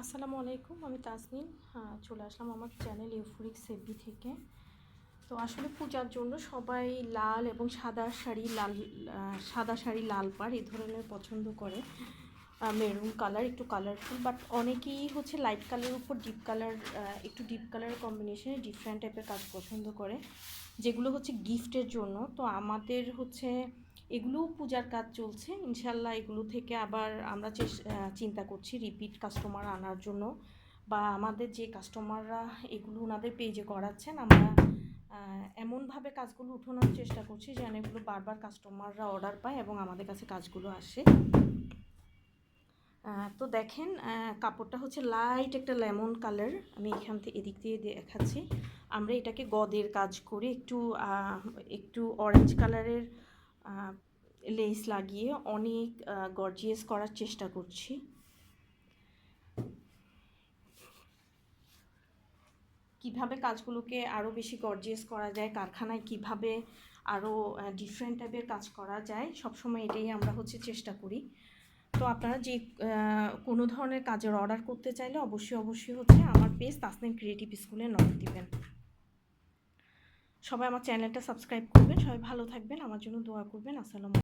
আসসালামু আলাইকুম, আমি তাসনিম। হ্যাঁ চলে আসলাম আমার চ্যানেল ইউফোরিক সেবি থেকে। তো আসলে পূজার জন্য সবাই লাল এবং সাদা শাড়ি, লাল সাদা শাড়ি, লাল পাড় এই ধরনের পছন্দ করে। মেরুন কালার একটু কালারফুল বাট অনেকেই হচ্ছে লাইট কালারের উপর ডিপ কালার একটু ডিপ কালার কম্বিনেশনে ডিফারেন্ট টাইপের কাজ পছন্দ করে, যেগুলো হচ্ছে গিফটের জন্য। তো আমাদের হচ্ছে এগুলোও পূজার কাজ চলছে। ইনশাল্লাহ এগুলো থেকে আবার আমরা চিন্তা করছি রিপিট কাস্টমার আনার জন্য বা আমাদের যে কাস্টমাররা এগুলো ওনাদের পেজে করাচ্ছেন, আমরা এমনভাবে কাজগুলো উঠানোর চেষ্টা করছি যেন এগুলো বারবার কাস্টমাররা অর্ডার পায় এবং আমাদের কাছে কাজগুলো আসে। তো দেখেন কাপড়টা হচ্ছে লাইট একটা লেমন কালার আমি এখান থেকে এদিক দিয়ে দেখাচ্ছি। আমরা এটাকে গদের কাজ করে একটু একটু অরেঞ্জ কালারের লেস লাগিয়ে অনেক গর্জিয়াস করার চেষ্টা করছি। কীভাবে কাজগুলোকে আরও বেশি গর্জিয়াস করা যায়, কারখানায় কীভাবে আরও ডিফারেন্ট টাইপের কাজ করা যায়, সবসময় এটাই আমরা হচ্ছে চেষ্টা করি। তো আপনারা যে কোনো ধরনের কাজের অর্ডার করতে চাইলে অবশ্যই অবশ্যই হচ্ছে আমার পেজ তাসনিম ক্রিয়েটিভ স্কুলে নজর দিবেন। সবাই আমার চ্যানেলটা সাবস্ক্রাইব করবেন সবাই ভালো থাকবেন আমার জন্য দোয়া করবেন আসসালামু